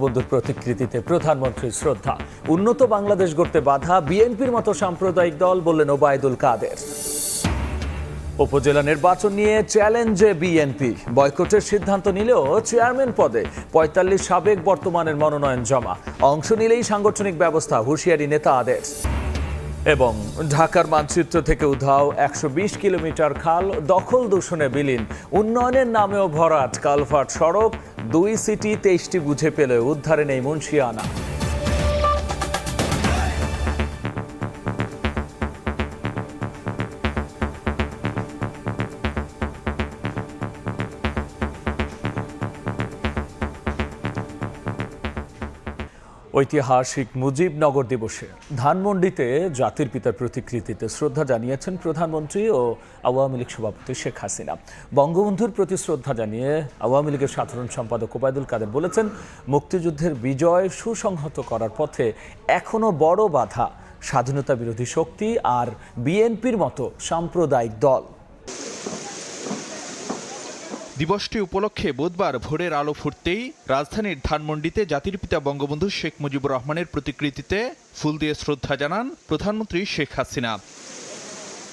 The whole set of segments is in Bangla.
বন্ধুর প্রতিকৃতিতে প্রধানমন্ত্রীর শ্রদ্ধা। উন্নত বাংলাদেশ গড়তে বাধা, বিএনপির মতো সাম্প্রদায়িক দল বললেন ওবায়দুল কাদের। উপজেলা নির্বাচন নিয়ে চ্যালেঞ্জে বিএনপি। বয়কটের সিদ্ধান্ত নিলেও চেয়ারম্যান পদে পঁয়তাল্লিশ সাবেক বর্তমানের মনোনয়ন জমা। অংশ নিলেই সাংগঠনিক ব্যবস্থা, হুঁশিয়ারি নেতাদের। এবং ঢাকার মানচিত্র থেকে উধাও একশো বিশ কিলোমিটার খাল দখল দূষণে বিলীন। উন্নয়নের নামেও ভরাট, কালভার্ট সড়ক দুই সিটি তেইশটি বুঝে পেলে উদ্ধারে নেই মুন্সিয়ানা। ঐতিহাসিক মুজিবনগর দিবসে ধানমন্ডিতে জাতির পিতার প্রতিকৃতিতে শ্রদ্ধা জানিয়েছেন প্রধানমন্ত্রী ও আওয়ামী লীগ সভাপতি শেখ হাসিনা। বঙ্গবন্ধুর প্রতি শ্রদ্ধা জানিয়ে আওয়ামী লীগের সাধারণ সম্পাদক ওবায়দুল কাদের বলেছেন, মুক্তিযুদ্ধের বিজয় সুসংহত করার পথে এখনও বড় বাধা, স্বাধীনতা বিরোধী শক্তি আর বিএনপির মতো সাম্প্রদায়িক দল। দিবসটি উপলক্ষে বুধবার ভোরের আলো ফুটতেই রাজধানীর ধানমন্ডিতে জাতির পিতা বঙ্গবন্ধু শেখ মুজিবুর রহমানের প্রতিকৃতিতে ফুল দিয়ে শ্রদ্ধা জানান প্রধানমন্ত্রী শেখ হাসিনা।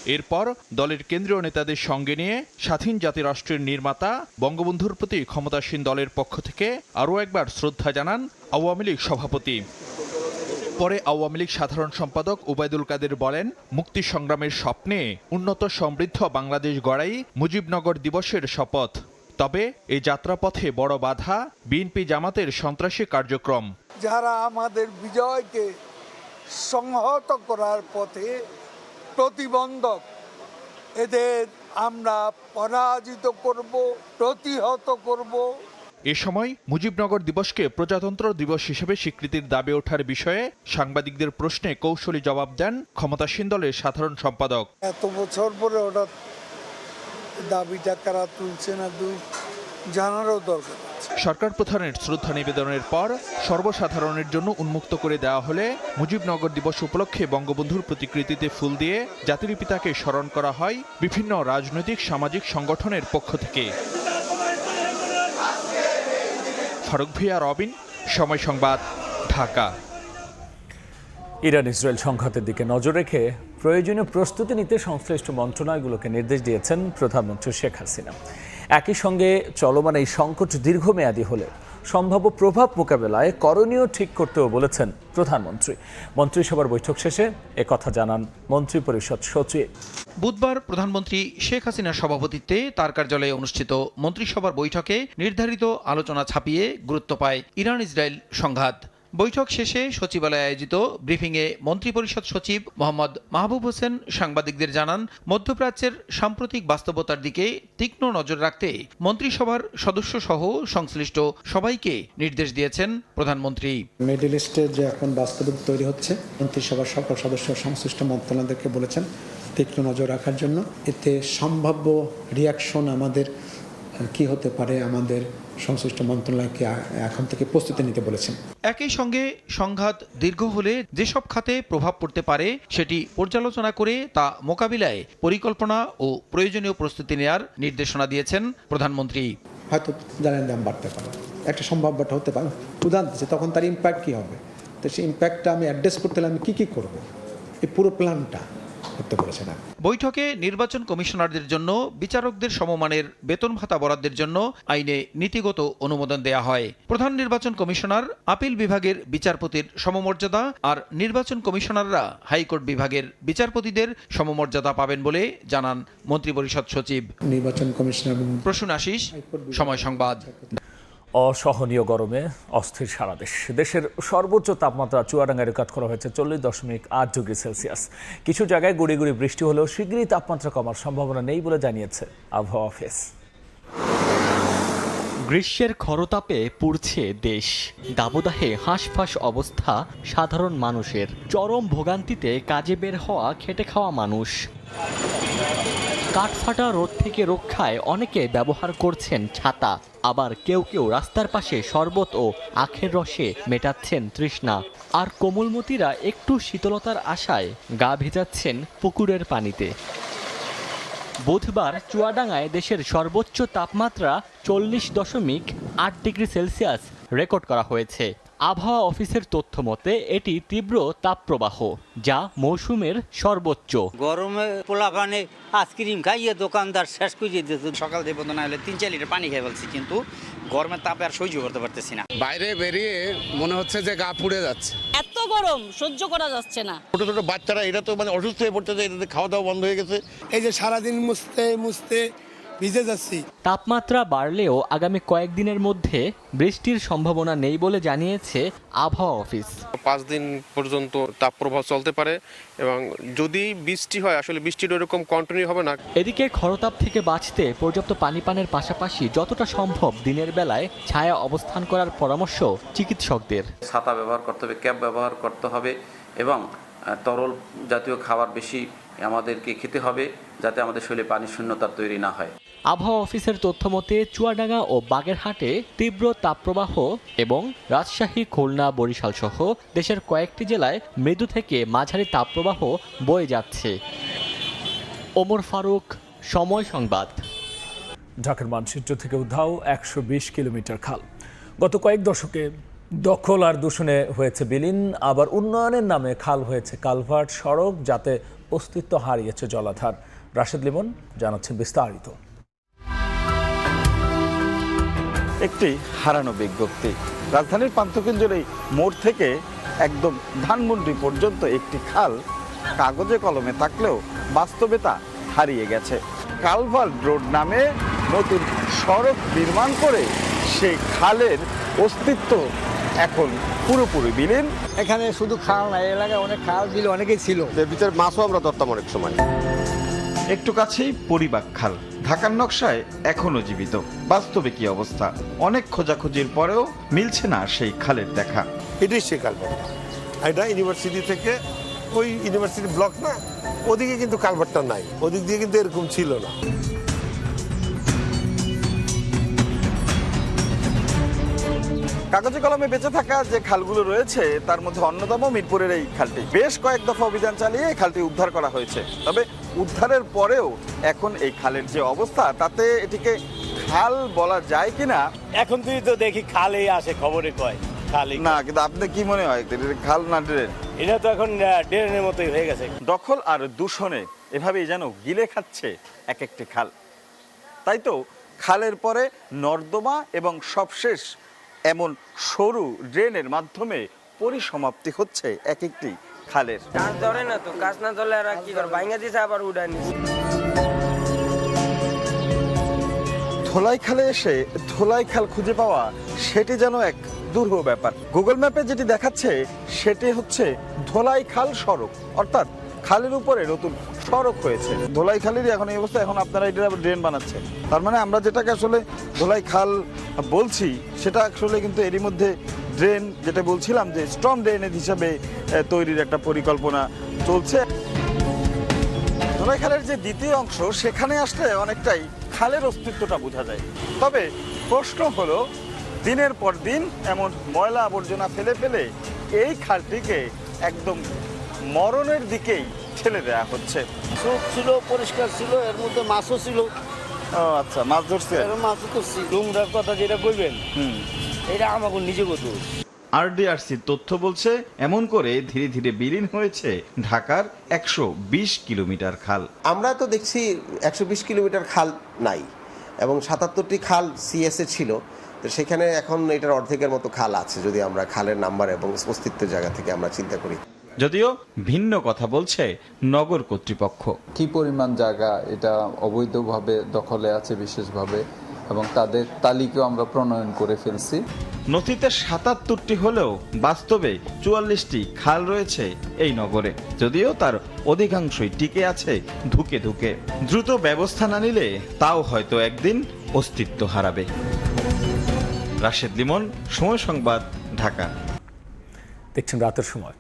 এরপর দলের কেন্দ্রীয় নেতাদের সঙ্গে নিয়ে স্বাধীন জাতিরাষ্ট্রের নির্মাতা বঙ্গবন্ধুর প্রতি ক্ষমতাসীন দলের পক্ষ থেকে আরও একবার শ্রদ্ধা জানান আওয়ামী লীগ সভাপতি। পরে আওয়ামী লীগ সাধারণ সম্পাদক ওবায়দুল কাদের বলেন মুক্তি সংগ্রামের স্বপ্নে উন্নত সমৃদ্ধ বাংলাদেশ গড়াই মুজিবনগর দিবসের শপথ। তবে এই যাত্রাপথে বড় বাধা বিএনপি জামাতের সন্ত্রাসী কার্যক্রম। যারা আমাদের বিজয়কে সংহত করার পথে প্রতিবন্ধক, এদের আমরা পরাজিত করব, প্রতিহত করব। এ সময় মুজিবনগর দিবসকে প্রজাতন্ত্র দিবস হিসেবে স্বীকৃতির দাবি ওঠার বিষয়ে সাংবাদিকদের প্রশ্নে কৌশলী জবাব দেন ক্ষমতাসীন দলের সাধারণ সম্পাদক। এত বছর পরে হঠাৎ দাবিটা কারা তুলছে না জানারও দরকার সরকার প্রধানের শ্রদ্ধা নিবেদনের পর সর্বসাধারণের জন্য উন্মুক্ত করে দেওয়া হলে মুজিবনগর দিবস উপলক্ষে বঙ্গবন্ধুর প্রতিকৃতিতে ফুল দিয়ে জাতির পিতাকে স্মরণ করা হয় বিভিন্ন রাজনৈতিক সামাজিক সংগঠনের পক্ষ থেকে। ফারুক ভিয়া রবিন। সময় সংবাদ, ঢাকা। ইরান ইসরায়েল সংঘাতের দিকে নজর রেখে প্রয়োজনীয় প্রস্তুতি নিতে সংশ্লিষ্ট মন্ত্রণালয়গুলোকে নির্দেশ দিয়েছেন প্রধানমন্ত্রী শেখ হাসিনা। একই সঙ্গে চলমান এই সংকট দীর্ঘমেয়াদী হলে সম্ভাব্য প্রভাব মোকাবেলায় করণীয় ঠিক করতেও বলেছেন প্রধানমন্ত্রী। মন্ত্রিসভার বৈঠক শেষে একথা জানান মন্ত্রিপরিষদ সচিব। বুধবার প্রধানমন্ত্রী শেখ হাসিনার সভাপতিত্বে তার কার্যালয়ে অনুষ্ঠিত মন্ত্রিসভার বৈঠকে নির্ধারিত আলোচনা ছাপিয়ে গুরুত্ব পায় ইরান ইসরায়েল সংঘাত। বৈঠক শেষে সচিবালয়ে আয়োজিত ব্রিফিংয়ে মন্ত্রিপরিষদ সচিব মোহাম্মদ মাহবুব হোসেন সাংবাদিকদের জানান, মধ্যপ্রাচ্যের সাম্প্রতিক বাস্তবতার দিকে তীক্ষ্ণ নজর রাখতে মন্ত্রিসভার সদস্য সহ সংশ্লিষ্ট সবাইকে নির্দেশ দিয়েছেন প্রধানমন্ত্রী। মিডল ইস্টে যে এখন বাস্তবতা তৈরি হচ্ছে, মন্ত্রিসভার সকল সদস্য সংশ্লিষ্ট মন্ত্রণালয়দেরকে বলেছেন, তীক্ষ্ণ নজর রাখার জন্য। এতে সম্ভাব্য রিয়াকশন আমাদের কি হতে পারে আমাদের সংশ্লিষ্ট মন্ত্রণালয়কে এখন থেকে প্রস্তুতি নিতে বলেছেন। একই সঙ্গে সংঘাত দীর্ঘ হলে যেসব খাতে প্রভাব পড়তে পারে সেটি পর্যালোচনা করে তা মোকাবিলায় পরিকল্পনা ও প্রয়োজনীয় প্রস্তুতি নেয়ার নির্দেশনা দিয়েছেন প্রধানমন্ত্রী। হয়তো জ্বালানি দাম বাড়তে পারে। একটা সম্ভাব্যটা হতে পারে। উদাহরণ দিচ্ছে তখন তার ইম্প্যাক্ট কী হবে? তো সেই ইম্প্যাক্টটা আমি অ্যাড্রেস করতে হলে আমি কী কী করব? এই পুরো প্ল্যানটা করতে বৈঠকে নির্বাচন কমিশনারদের জন্য বিচারকদের সমমানের বেতন ভাতা বরাদ্দের জন্য আইনে নীতিগত অনুমোদন দেয়া হয়। প্রধান নির্বাচন কমিশনার আপিল বিভাগের বিচারপতির সমমর্যাদা আর নির্বাচন কমিশনাররা হাইকোর্ট বিভাগের বিচারপতিদের সমমর্যাদা পাবেন বলে জানান মন্ত্রিপরিষদ সচিব। নির্বাচন কমিশনার প্রসূন আশিস সময় সংবাদ। অসহনীয় গরমে অস্থির সারা দেশ। দেশের সর্বোচ্চ তাপমাত্রা চুয়াডাঙ্গায় রেকর্ড করা হয়েছে চল্লিশ দশমিক আট ডিগ্রি সেলসিয়াস। কিছু জায়গায় গুড়ি গুড়ি বৃষ্টি হলেও শীঘ্রই তাপমাত্রা কমার সম্ভাবনা নেই বলে জানিয়েছে আবহাওয়া অফিস। গ্রীষ্মের খরতাপে পুড়ছে দেশ। দাবদাহে হাঁসফাঁস অবস্থা সাধারণ মানুষের। চরম ভোগান্তিতে কাজে বের হওয়া খেটে খাওয়া মানুষ। কাঠফাটা রোদ থেকে রক্ষায় অনেকে ব্যবহার করছেন ছাতা। আবার কেউ কেউ রাস্তার পাশে শরবত ও আখের রসে মেটাচ্ছেন তৃষ্ণা। আর কোমলমতিরা একটু শীতলতার আশায় গা ভেজাচ্ছেন পুকুরের পানিতে। বুধবার চুয়াডাঙ্গায় দেশের সর্বোচ্চ তাপমাত্রা চল্লিশ দশমিক আট ডিগ্রি সেলসিয়াস রেকর্ড করা হয়েছে। আবহাওয়া অফিসের তথ্য মতে এটি তীব্র তাপপ্রবাহ যা মৌসুমের সর্বোচ্চ। গরমে পোলা পানে আইসক্রিম খাইয়ে দোকানদার শেষ করে দিত সকাল দিয়ে বন্ধ না হলে তিন চার লিটার পানি খেয়ে ফেলছি কিন্তু গরমের তাপে আর সহ্য করতে পারতেছি না। বাইরে বেরিয়ে মনে হচ্ছে যে গা পুড়ে যাচ্ছে। এত গরম সহ্য করা যাচ্ছে না। ছোট ছোট বাচ্চারা এরা তো মানে অসুস্থ হয়ে পড়তেছে এদের খাওয়া দাওয়া বন্ধ হয়ে গেছে। এই যে সারাদিন মুছতে মুছতে ভিজে যাচ্ছি। তাপমাত্রা বাড়লেও আগামী কয়েকদিনের মধ্যে বৃষ্টির সম্ভাবনা নেই বলে জানিয়েছে আবহাওয়া অফিস। পাঁচ দিন পর্যন্ত তাপপ্রবাহ চলতে পারে এবং যদি বৃষ্টি হয় আসলে বৃষ্টির ওরকম কন্টিনিউ হবে না। এদিকে খরতাপ থেকে বাঁচতে পর্যাপ্ত পানি পানের পাশাপাশি যতটা সম্ভব দিনের বেলায় ছায়া অবস্থান করার পরামর্শ চিকিৎসকদের। ছাতা ব্যবহার করতে হবে ক্যাপ ব্যবহার করতে হবে এবং তরল জাতীয় খাবার বেশি আমাদেরকে খেতে হবে যাতে আমাদের শরীরে পানি শূন্যতা তৈরি না হয়। আবহাওয়া অফিসের তথ্য মতে চুয়াডাঙ্গা ও বাগেরহাটে তীব্র তাপপ্রবাহ এবং রাজশাহী খুলনা বরিশাল সহ দেশের কয়েকটি জেলায় মৃদু থেকে মাঝারি তাপপ্রবাহ বয়ে যাচ্ছে। ওমর ফারুক সময় সংবাদ। ঢাকার মানচিত্র থেকে উধাও একশো বিশ কিলোমিটার খাল। গত কয়েক দশকে দখল আর দূষণে হয়েছে বিলীন, আবার উন্নয়নের নামে খাল হয়েছে কালভার্ট সড়ক, যাতে অস্তিত্ব হারিয়েছে জলাধার। রাশেদ লিমন জানাচ্ছেন বিস্তারিত। একটি হারানো বিজ্ঞপ্তি। রাজধানীর পান্থকেন্দ্রের এই মোড় থেকে একদম ধানমন্ডি পর্যন্ত একটি খাল কাগজে কলমে থাকলেও বাস্তবে তা হারিয়ে গেছে। কালভার্ট রোড নামে নতুন সড়ক নির্মাণ করে সেই খালের অস্তিত্ব এখন পুরোপুরি বিলীন। এখানে শুধু খাল না এলাকায় অনেক খাল বিল অনেকেই ছিল। ভিতরে মাছও আমরা ধরতাম অনেক সময়। একটু কাছেই পরিবাক খাল। ঢাকার নকশায় এখনও জীবিত। বাস্তবে কি অবস্থা? অনেক খোঁজাখুঁজির পরেও মিলছে না সেই খালের দেখা। এটাই সে কালভারটা এটা ইউনিভার্সিটি থেকে ওই ইউনিভার্সিটি ব্লক না ওদিকে কিন্তু কালভারটা নাই। ওদিক দিয়ে কিন্তু এরকম ছিল না। কাগজে কলমে বেঁচে থাকা যে খালগুলো রয়েছে তার মধ্যে অন্যতম মিরপুরের এই খালটি। বেশ কয়েক দফা অভিযান চালিয়ে এই খালটি উদ্ধার করা হয়েছে। তবে উদ্ধারের পরেও এখন এই খালের যে অবস্থা তাতে এটিকে খাল বলা যায় কিনা? এখন তুই তো দেখি খালেই আসে খবরে কয়। খালি না কিন্তু আপনি কি মনে হয় খাল না ড্রেন? এটা তো এখন ড্রেনের মতোই হয়ে গেছে। দখল আর দূষণে এভাবেই যেন গিলে খাচ্ছে এক একটি খাল। তাই তো খালের পরে নর্দমা এবং সবশেষ এমন সরু ড্রেনের মাধ্যমে পরিসমাপ্তি হচ্ছে এক একটি খালের। কাজ ধরে না তো কাজ না ধরলে আর কি করে ভাঙা দিছে আবার উড়াই নিছে। ধোলাই খালে এসে ধোলাই খাল খুঁজে পাওয়া সেটি যেন এক দুরূহ ব্যাপার। গুগল ম্যাপে যেটি দেখাচ্ছে সেটি হচ্ছে ধোলাই খাল সড়ক। অর্থাৎ খালের উপরে নতুন সড়ক হয়েছে। ধোলাই খালেরই এখন এই অবস্থা এখন আপনারা এটা ড্রেন বানাচ্ছেন। তার মানে আমরা যেটাকে আসলে ধোলাই খাল বলছি, সেটা আসলে কিন্তু এরই মধ্যে ড্রেন যেটা বলছিলাম যে স্ট্রং ড্রেনেজ হিসাবে তৈরির একটা পরিকল্পনা চলছে। খালের যে দ্বিতীয় অংশ, সেখানে আসলে অনেকটাই খালের অস্তিত্বটা বোঝা যায়। তবে প্রশ্ন হলো, দিনের পর দিন এমন ময়লা আবর্জনা ফেলে ফেলে এই খালটিকে একদম মরণের দিকেই ঠেলে দেওয়া হচ্ছে। চোখ ছিল, পরিষ্কার ছিল, এর মধ্যে মাছও ছিল। ও আচ্ছা মাছ ধরছে? মাছও করছি নোংরার কথা যেটা কইবেন হুম। এটা আমাকে নিজে কত আরডিআরসির তথ্য বলছে এমন করে ধীরে ধীরে বিলীন হয়েছে ঢাকার একশো বিশ কিলোমিটার খাল। আমরা তো দেখছি একশো বিশ কিলোমিটার খাল নাই এবং সাতাত্তরটি খাল সিএসএ ছিল তো সেখানে এখন এটার অর্ধেকের মতো খাল আছে যদি আমরা খালের নাম্বার এবং অস্তিত্বের জায়গা থেকে আমরা চিন্তা করি। যদিও ভিন্ন কথা বলছে নগর কর্তৃপক্ষ। কি পরিমাণ জায়গা এটা অবৈধভাবে দখলে আছে বিশেষভাবে এবং তাদের তালিকাও আমরা প্রণয়ন করে ফেলছি। নথিতে সাতাত্তরটি হলেও বাস্তবে চুয়াল্লিশটি খাল রয়েছে এই নগরে। যদিও তার অধিকাংশই টিকে আছে ধুকে ধুকে। দ্রুত ব্যবস্থা না নিলে তাও হয়তো একদিন অস্তিত্ব হারাবে। রাশেদ লিমন সময় সংবাদ ঢাকা। দেখছেন রাতের সময়।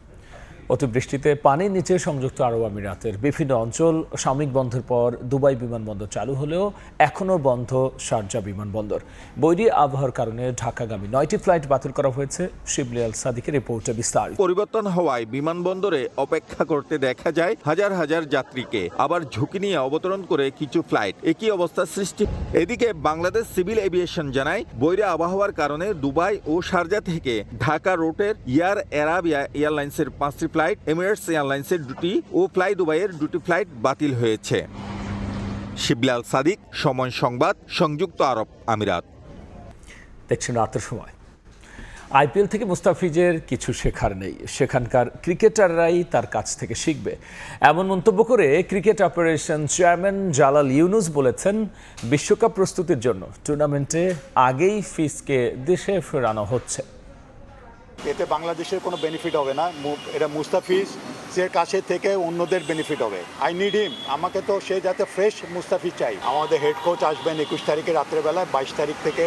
অতিবৃষ্টিতে পানির নিচে সংযুক্ত আরব আমিরাতের বিভিন্ন অঞ্চল সাময়িক বন্ধের পর দুবাই বিমানবন্দর চালু হলেও এখনও বন্ধ শারজা বিমানবন্দর। বৈরী আবহাওয়ার কারণে ঢাকাগামী নয়টি ফ্লাইট বাতিল করা হয়েছে, শিবলি আল সাদিকের রিপোর্টে বিস্তারিত। পরিবর্তন হওয়ায় বিমানবন্দরে অপেক্ষা করতে দেখা যায় হাজার হাজার যাত্রীকে, আবার ঝুঁকি নিয়ে অবতরণ করে কিছু ফ্লাইট। একই অবস্থা সৃষ্টি। এদিকে বাংলাদেশ সিভিল এভিয়েশন জানায়, বৈরী আবহাওয়ার কারণে দুবাই ও শারজা থেকে ঢাকা রোটের এয়ার অ্যারাবিয়া এয়ারলাইন্সের পাঁচটি ফ্লাইট এমিরেটস এয়ারলাইন্সের দুটি ও ফ্লাই দুবাইয়ের দুটি ফ্লাইট বাতিল হয়েছে। শিবলাল সাদিক, সময় সংবাদ, সংযুক্ত আরব আমিরাত। দেখছেন রাতের সময়। আইপিএল থেকে মুস্তাফিজের কিছু শেখার নেই। সেখানকার ক্রিকেটাররাই তার কাছ থেকে শিখবে। এমন মন্তব্য করে cricket operation chairman Jalal Yunus বলেছেন, বিশ্বকাপ প্রস্তুতির জন্য টুর্নামেন্টে আগেই ফিসকে দেশে ফেরানো হচ্ছে। এতে বাংলাদেশের কোনো বেনিফিট হবে না। এটা মুস্তাফিজ সে কাছে থেকে অন্যদের বেনিফিট হবে। আই নিড হিম আমাকে তো সে যাতে ফ্রেশ মুস্তাফিজ চাই। আমাদের হেড কোচ আসবেন একুশ তারিখে রাত্রেবেলায় বাইশ তারিখ থেকে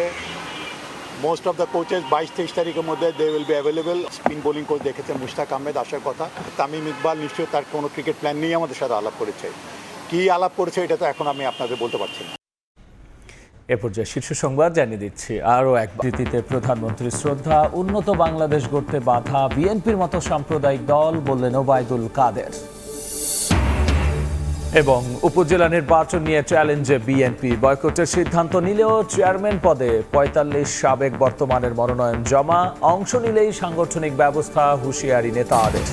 মোস্ট অফ দ্য কোচেস বাইশ, তেইশ তারিখের মধ্যে they will be available spin bowling coach দেখেছে মুশতাক আহমেদ, আসার কথা। তামিম ইকবাল নিশ্চয়ই তার কোনো ক্রিকেট প্ল্যান নিয়ে আমাদের সাথে আলাপ করেছে। কী আলাপ করেছে, এটা তো এখন আমি আপনাদের বলতে পারছি না। এ পর্যায়ে শীর্ষ সংবাদ জানিয়ে দিচ্ছি। আরও এক বিবৃতিতে প্রধানমন্ত্রী শ্রদ্ধা, উন্নত বাংলাদেশ গড়তে বাধা, বিএনপির মতো সাম্প্রদায়িক দল, বললেন ওবায়দুল কাদের। এবং উপজেলা নির্বাচন নিয়ে চ্যালেঞ্জে বিএনপি বয়কটের সিদ্ধান্ত নিলেও চেয়ারম্যান পদে পঁয়তাল্লিশ সাবেক বর্তমানের মনোনয়ন জমা, অংশ নিলেই সাংগঠনিক ব্যবস্থা হুঁশিয়ারি নেতাদের।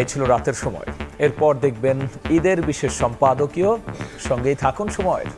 এই ছিল রাতের সময়। এরপর দেখবেন ঈদের বিশেষ সম্পাদকীয় সঙ্গেই থাকুন সময়ের